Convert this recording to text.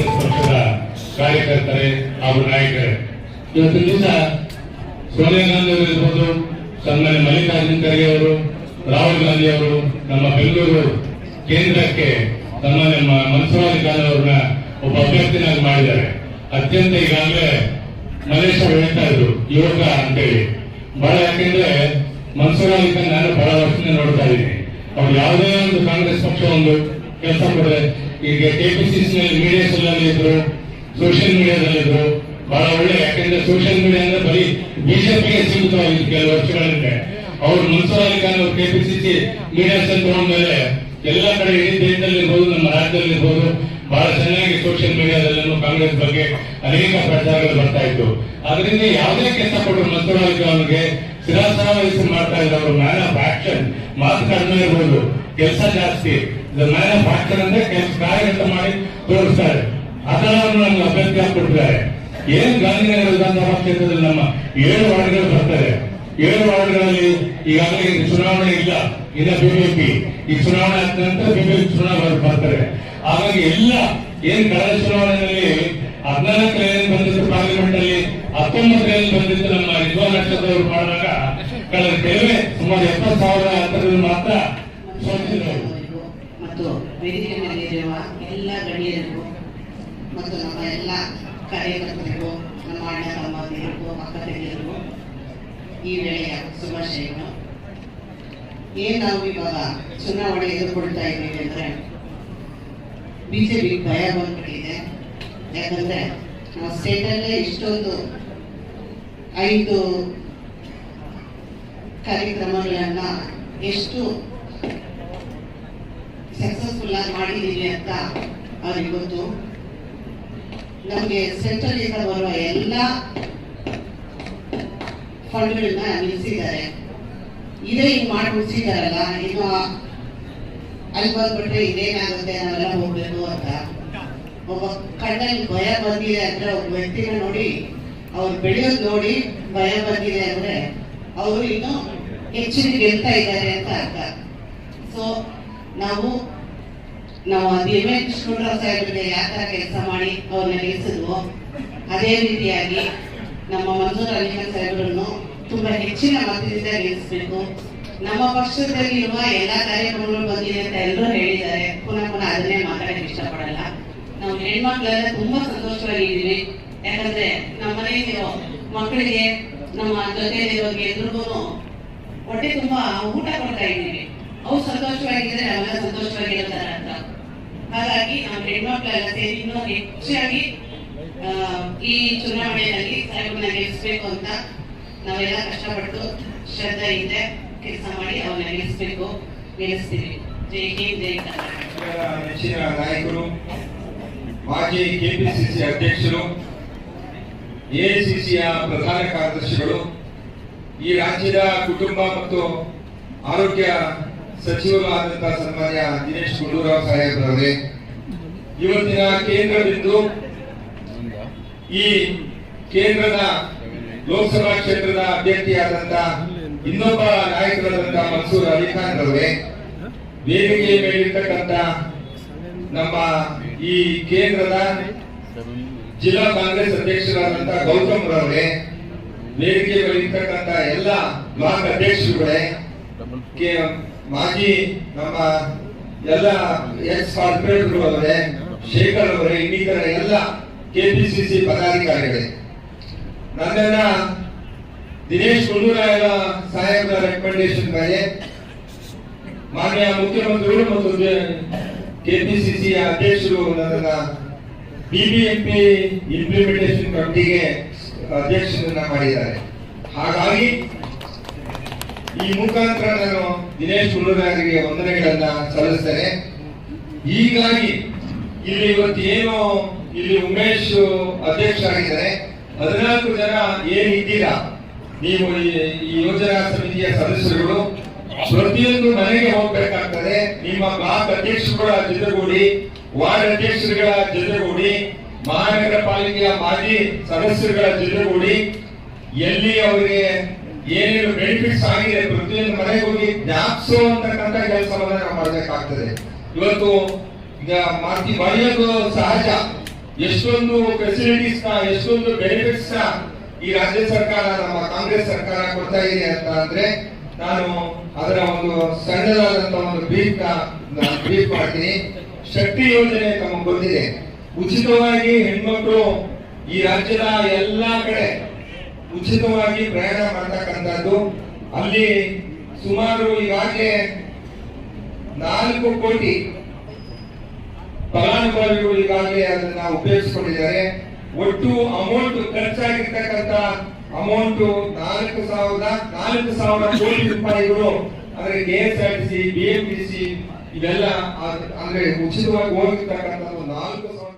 ಕಾಂಗ್ರೆಸ್ ಪಕ್ಷದ ಹಾಗೂ ನಾಯಕರೇ. ಇವತ್ತಿನಿಂದ ದಿವಸ ಸೋನಿಯಾ ಗಾಂಧಿ ಅವರು ಇರ್ಬೋದು, ಸನ್ಮಾನ್ಯ ಮಲ್ಲಿಕಾರ್ಜುನ್ ಖರ್ಗೆ ಅವರು, ರಾಹುಲ್ ಗಾಂಧಿ ಅವರು, ನಮ್ಮ ಬೆಂಗಳೂರು ಕೇಂದ್ರಕ್ಕೆ ಸನ್ಮಾನ್ಯ ಮನ್ಸೂರಾಲಿ ಖಾನ್ ಅವರನ್ನ ಒಬ್ಬ ಅಭ್ಯರ್ಥಿನಾಗಿ ಮಾಡಿದ್ದಾರೆ. ಅತ್ಯಂತ ಈಗಾಗಲೇ ಮಲೇಶ್ ಅವರು ಹೇಳ್ತಾ ಇದ್ರು, ಯುವಕ ಅಂತೇಳಿ. ಬಹಳ ಯಾಕೆಂದ್ರೆ ಮನ್ಸೂರ್ ಅಲಿ ನಾನು ಬಹಳ ವರ್ಷದಿಂದ ನೋಡ್ತಾ ಇದ್ದೀನಿ. ಅವ್ರು ಯಾವುದೇ ಒಂದು ಕಾಂಗ್ರೆಸ್ ಪಕ್ಷ ಒಂದು ಕೆಲಸ ಕೊಡದೆ ಈಗ ಕೆಪಿಸಿಸಿ ಮೀಡಿಯಾಸ್ ಇದ್ರು ಸೋಷಿಯಲ್ ಮೀಡಿಯಾದಲ್ಲಿದ್ರು ಬಹಳ ಒಳ್ಳೆ, ಯಾಕೆಂದ್ರೆ ಸೋಷಿಯಲ್ ಮೀಡಿಯಾ ಅಂದ್ರೆ ಬರೀ ಬಿಜೆಪಿಗೆ ಸೀಮಿತವಾಗಿತ್ತು ಕೆಲವು ವರ್ಷಗಳಿಂದ. ಅವ್ರು ಮನ್ಸೂರ್ ಅಲಿ ಖಾನ್ ಅವರು ಕೆಪಿಸಿಸಿ ಮೀಡಿಯಾಸ್ ಅಂತ ತಗೊಂಡ್ಮೇಲೆ ಎಲ್ಲ ಕಡೆ ಇಡೀ ದೇಶದಲ್ಲಿ ಇರ್ಬೋದು, ನಮ್ಮ ರಾಜ್ಯದಲ್ಲಿ ಇರ್ಬೋದು, ಬಹಳ ಚೆನ್ನಾಗಿ ಸೋಷಿಯಲ್ ಮೀಡಿಯಾದಲ್ಲೂ ಕಾಂಗ್ರೆಸ್ ಬಗ್ಗೆ ಅನೇಕ ಪ್ರಚಾರಗಳು ಬರ್ತಾ ಇತ್ತು. ಅದರಿಂದ ಯಾವುದೇ ಕೆಲಸ ಕೊಟ್ಟರು ಮನ್ಸೂರ್ ಅಲಿ ಖಾನ್ ಅವರಿಗೆ ಶಿರಾಸವಹಿಸಿ ಮಾಡ್ತಾ ಇದ್ರು ಅವ್ರ ಮ್ಯಾನ್ ಆಫ್ ಆಕ್ಷನ್ ಮಾತು ಕಡಿಮೆ ಇರ್ಬೋದು, ಕೆಲಸ ಜಾಸ್ತಿ. ಆಫ್ ಅಂದ್ರೆ ಕೆಲಸ ಕಾರ್ಯಗತ ಮಾಡಿ ತೋರಿಸ್ತಾರೆ ಅದನ್ನು ನಮ್ಗೆ ಅಭ್ಯರ್ಥಿ ಹಾಕ್ಬಿಟ್ಟಿದ್ದಾರೆ ಏನ್ ಗಾಂಧಿನಗರ ವಿಧಾನಸಭಾ ಕ್ಷೇತ್ರದಲ್ಲಿ ನಮ್ಮ ಏಳು ವಾರ್ಡ್ಗಳು ಬರ್ತಾರೆ ಏಳು ವಾರ್ಡ್ಗಳಲ್ಲಿ ಈಗಾಗಲೇ ಚುನಾವಣೆ ಇಲ್ಲ. ಇನ್ನ ಬಿಜೆಪಿ. ಈ ಚುನಾವಣೆ ಆದ ಬಿಜೆಪಿ ಚುನಾವಣೆ ಬರ್ತಾರೆ. ಹಾಗಾಗಿ ಎಲ್ಲ ಏನ್ ಕಳೆದ ಚುನಾವಣೆಯಲ್ಲಿ ಹದಿನಾಲ್ಕರಲ್ಲಿ ಬಂದಿತ್ತು ಪಾರ್ಲಿಮೆಂಟ್ ಅಲ್ಲಿ ಹತ್ತೊಂಬತ್ತರಲ್ಲಿ ಬಂದಿತ್ತು ನಮ್ಮ ರಿಜ್ವಾನ್ ನಕ್ಷತ್ರವರು ಮಾಡಿದಾಗ, ಕಳೆದ ಕೆಲವೇ ಸುಮಾರು ಎಪ್ಪತ್ತು ಸಾವಿರ ಅಂತರದಲ್ಲಿ ಮಾತ್ರ ಸೋತಿದ್ರು ವೇದಿಕೆ ಮೇಲಿರುವ ಎಲ್ಲ ಗಣ್ಯರಿಗೂ ಮತ್ತು ನಮ್ಮ ಎಲ್ಲ ಕಾರ್ಯಕರ್ತರಿಗೂ, ನಮ್ಮ ಅಣ್ಣ ತಮ್ಮಂದಿರಿಗೂ ಅಕ್ಕ ತಂಗಿಯರಿಗೂ ಈ ವೇಳೆಯ ಶುಭಾಶಯಗಳು. ಏನ್ ನಾವು ಇವಾಗ ಚುನಾವಣೆ ಎದುರ್ಕೊಳ್ತಾ ಇದ್ದೀವಿ ಅಂದ್ರೆ ಬಿಜೆಪಿ ಭಯ ಬಂದ್ಬಿಟ್ಟಿದೆ. ಯಾಕಂದ್ರೆ ನಾವು ಸ್ಟೇಟಲ್ಲೇ ಇಷ್ಟೊಂದು ಐದು ಕಾರ್ಯಕ್ರಮಗಳನ್ನ ಎಷ್ಟು ಸಕ್ಸಸ್ಫುಲ್ ಆಗಿ ಮಾಡಿದ್ದೀವಿ ಅಂತ ಅವ್ರಿಗೆ ಗೊತ್ತು. ನಮಗೆ ಸೆಂಟ್ರಲ್ ಇಂದ ಬರುವ ಎಲ್ಲ ಫಂಡ್ಗಳನ್ನ ನಿಲ್ಲಿಸಿದ್ದಾರೆ. ಇದೇ ಹಿಂಗೆ ಮಾಡಿ ಮುಗಿಸಿದಾರಲ್ಲ, ಇನ್ನು ಅಲ್ಲಿ ಬಂದ್ಬಿಟ್ರೆ ಇದೇನಾಗುತ್ತೆ ನಾವೆಲ್ಲ ಹೋಗ್ಬೇಕು ಅಂತ. ಒಬ್ಬ ಕಣ್ಣಲ್ಲಿ ಭಯ ಬಂದಿದೆ ಅಂದ್ರೆ ಒಬ್ಬ ವ್ಯಕ್ತಿನ ನೋಡಿ, ಅವ್ರು ಬೆಳೆಯೋದು ನೋಡಿ ಭಯ ಬಂದಿದೆ ಅಂದ್ರೆ ಅವರು ಇನ್ನು ಹೆಚ್ಚಿನ ಗೆಲ್ತಾ ಇದ್ದಾರೆ ಅಂತ ಅರ್ಥ. ಸೊ ನಾವು ನಾವು ದಿವ್ಯ ಕೃಷ್ಣರಾವ್ ಸಾಹೇಬ್ರಿಗೆ ಯಾವ ತರ ಕೆಲಸ ಮಾಡಿ ಅವ್ರನ್ನ ನಿಲ್ಲಿಸಿದ್ವು. ಅದೇ ರೀತಿಯಾಗಿ ನಮ್ಮ ಮಂಜೂರ್ ಅಲಿ ಖಾನ್ ಸಾಹೇಬ್ರನ್ನು ತುಂಬಾ ಹೆಚ್ಚಿನ ಮತದಿಂದ ಗೆಲ್ಲಿಸಬೇಕು ನಮ್ಮ ಪಕ್ಷದಲ್ಲಿ ಇರುವ ಎಲ್ಲಾ ಕಾರ್ಯಕ್ರಮಗಳು ಬಂದಿದೆ ಅಂತ ಎಲ್ಲರೂ ಹೇಳಿದ್ದಾರೆ. ಪುನಃ ಪುನಃ ಅದನ್ನೇ ಮಾತಾಡಕ್ಕೆ ಇಷ್ಟಪಡಲ್ಲ. ನಾವು ಹೆಣ್ಮಕ್ಳೆಲ್ಲ ತುಂಬಾ ಸಂತೋಷವಾಗಿದ್ದೀವಿ. ಯಾಕಂದ್ರೆ ನಮ್ಮ ಮನೆಯಲ್ಲಿರೋ ಮಕ್ಕಳಿಗೆ, ನಮ್ಮ ಜೊತೆಯಲ್ಲಿರೋ ಎಲ್ರಿಗೂ ಹೊಟ್ಟೆ ತುಂಬಾ ಊಟ ಕೊಡ್ತಾ ಇದ್ದೀವಿ. ಅವ್ರು ಸಂತೋಷವಾಗಿದ್ರೆ ನಾವೆಲ್ಲ ಸಂತೋಷವಾಗಿರ್ತಾರೆ ಅಂತ ಹಾಗಾಗಿ ನಮ್ಮ ಹೆಣ್ಮಕ್ಳೆಲ್ಲ ಸೇರಿ ಇನ್ನೂ ಹೆಚ್ಚಾಗಿ ಈ ಚುನಾವಣೆಯಲ್ಲಿ ಸಾಹೇಬ್ನ ಗೆಲ್ಲಿಸ್ಬೇಕು ಅಂತ ನಾವೆಲ್ಲ ಕಷ್ಟಪಟ್ಟು ಶ್ರದ್ಧೆಯಿಂದ ಕೆಲಸ ಮಾಡಿ ಅವ್ರನ್ನ ಗೆಲ್ಲಿಸ್ಬೇಕು, ಗೆಲ್ಲಿಸ್ತೀವಿ. ಜೈ ಹಿಂದ್, ಜೈ ನೆಚ್ಚಿನ ನಾಯಕರು, ಮಾಜಿ ಕೆಪಿಸಿಸಿ ಅಧ್ಯಕ್ಷರು, ಎಐಸಿಸಿಯ ಪ್ರಧಾನ ಕಾರ್ಯದರ್ಶಿಗಳು, ಈ ರಾಜ್ಯದ ಕುಟುಂಬ ಮತ್ತು ಆರೋಗ್ಯ ಸಚಿವರು ಆದಂತಹ ಸನ್ಮಾನ್ಯ ದಿನೇಶ್ ಗುಂಡೂರಾವ್ ಸಾಹೇಬ್ರವರೇ, ಇವತ್ತಿನ ಕೇಂದ್ರ ಬಿಂದು ಈ ಕೇಂದ್ರದ ಲೋಕಸಭಾ ಕ್ಷೇತ್ರದ ಅಭ್ಯರ್ಥಿಯಾದಂತಹ ಇನ್ನೊಬ್ಬ ನಾಯಕರಾದಂತಹ ಮನ್ಸೂರ್ ಅಲಿಖಾನ್ ರವರೇ, ವೇದಿಕೆಯ ಮೇಲಿರ್ತಕ್ಕಂತ ನಮ್ಮ ಈ ಕೇಂದ್ರದ ಜಿಲ್ಲಾ ಕಾಂಗ್ರೆಸ್ ಅಧ್ಯಕ್ಷರಾದಂತಹ ಗೌತಮ್ ರವರೇ ವೇದಿಕೆ ಮೇಲಿರ್ತಕ್ಕಂತ ಎಲ್ಲ ಬ್ಲಾಕ್ ಅಧ್ಯಕ್ಷರುಗಳೇ ಮಾಜಿ ನಮ್ಮ ಎಲ್ಲ ಎಕ್ಸ್ ಕಾರ್ಪೊರೇಟರ್ ಅವರೇ, ಶೇಖರ್ ಅವರೇ, ಇನ್ನಿತರ ಎಲ್ಲ ಕೆಪಿಸಿಸಿ ಪದಾಧಿಕಾರಿಗಳೇ. ನನ್ನನ್ನ ದಿನೇಶ್ ಗುಂಡೂರಾಯ ಸಾಹೇಬರ ರೆಕಮೆಂಡೇಶನ್ ಮೇಲೆ ಮಾನ್ಯ ಮುಖ್ಯಮಂತ್ರಿಗಳು ಮತ್ತು ಕೆಪಿಸಿಸಿ ಅಧ್ಯಕ್ಷರು ನನ್ನನ್ನ ಬಿಬಿಎಂಪಿ ಇಂಪ್ಲಿಮೆಂಟೇಷನ್ ಕಮಿಟಿಗೆ ಅಧ್ಯಕ್ಷರನ್ನ ಮಾಡಿದ್ದಾರೆ. ಹಾಗಾಗಿ ಈ ಮುಖಾಂತರ ನಾನು ದಿನೇಶ್ ಗುಂಡೂರಾಯರಿಗೆ ವಂದನೆಗಳನ್ನ ಸಲ್ಲಿಸ್ತೇನೆ. ಹೀಗಾಗಿ ಇಲ್ಲಿ ಇವತ್ತು ಏನು ಇಲ್ಲಿ ಉಮೇಶ್ ಅಧ್ಯಕ್ಷರಾಗಿದ್ದಾರೆ. ಹದಿನಾಲ್ಕು ಜನ ಏನಿದ್ದೀರಾ ನೀವು ಈ ಯೋಜನಾ ಸಮಿತಿಯ ಸದಸ್ಯರುಗಳು. ಪ್ರತಿಯೊಂದು ಮನೆಗೆ ಹೋಗ್ಬೇಕಾಗ್ತದೆ. ನಿಮ್ಮ ಬ್ಲಾಕ್ ಅಧ್ಯಕ್ಷರುಗಳ ಜೊತೆಗೂಡಿ, ವಾರ್ಡ್ ಅಧ್ಯಕ್ಷರುಗಳ ಜೊತೆಗೂಡಿ, ಮಹಾನಗರ ಪಾಲಿಕೆಯ ಮಾಜಿ ಸದಸ್ಯರುಗಳ ಜೊತೆಗೂಡಿ, ಎಲ್ಲಿ ಅವರಿಗೆ ಏನೇನು ಬೆನಿಫಿಟ್ಸ್ ಆಗಿದೆ ಪ್ರತಿಯೊಂದು ಮನೆಗೆ ಹೋಗಿ ಜ್ಞಾಪಿಸುವಂತಕ್ಕಂಥ ಕೆಲಸವನ್ನ ನಾವು ಮಾಡಬೇಕಾಗ್ತದೆ. ಇವತ್ತು ಈಗ ಮಾತಿ ಬರೆಯೋದು ಸಹಜ. ಎಷ್ಟೊಂದು ಫೆಸಿಲಿಟೀಸ್ನ, ಎಷ್ಟೊಂದು ಬೆನಿಫಿಟ್ಸ್ನ ಈ ರಾಜ್ಯ ಸರ್ಕಾರ, ನಮ್ಮ ಕಾಂಗ್ರೆಸ್ ಸರ್ಕಾರ ಕೊಡ್ತಾ ಇದೆ ಅಂತ ಅಂದ್ರೆ ನಾನು ಅದರ ಒಂದು ಸಣ್ಣದಾದಂತ ಒಂದು ಬ್ರೀಫ್ ಬ್ರೀಫ್ ಮಾಡ್ತೀನಿ. ಶಕ್ತಿ ಯೋಜನೆ ತಮಗೆ ಬಂದಿದೆ. ಉಚಿತವಾಗಿ ಹೆಣ್ಮಕ್ಳು ಈ ರಾಜ್ಯದ ಎಲ್ಲಾ ಕಡೆ ಉಚಿತವಾಗಿ ಪ್ರಯಾಣ ಮಾಡ್ತಕ್ಕಂಥದ್ದು. ಅಲ್ಲಿ ಸುಮಾರು ಈಗಾಗಲೇ ನಾಲ್ಕು ಕೋಟಿ ಫಲಾನುಭವಿಗಳು ಈಗಾಗಲೇ ಅದನ್ನ ಉಪಯೋಗಿಸಿಕೊಂಡಿದ್ದಾರೆ. ಒಟ್ಟು ಅಮೌಂಟ್ ಖರ್ಚಾಗಿರ್ತಕ್ಕಂಥ ಅಮೌಂಟ್ ನಾಲ್ಕು ಸಾವಿರದ, ನಾಲ್ಕು ಸಾವಿರ ಕೋಟಿ ರೂಪಾಯಿಗಳು ಅಂದ್ರೆ K S R T C B M T C ಇವೆಲ್ಲ ಅಂದ್ರೆ ಉಚಿತವಾಗಿ ಹೋಗಿರ್ತಕ್ಕಂಥ ನಾಲ್ಕು ಸಾವಿರ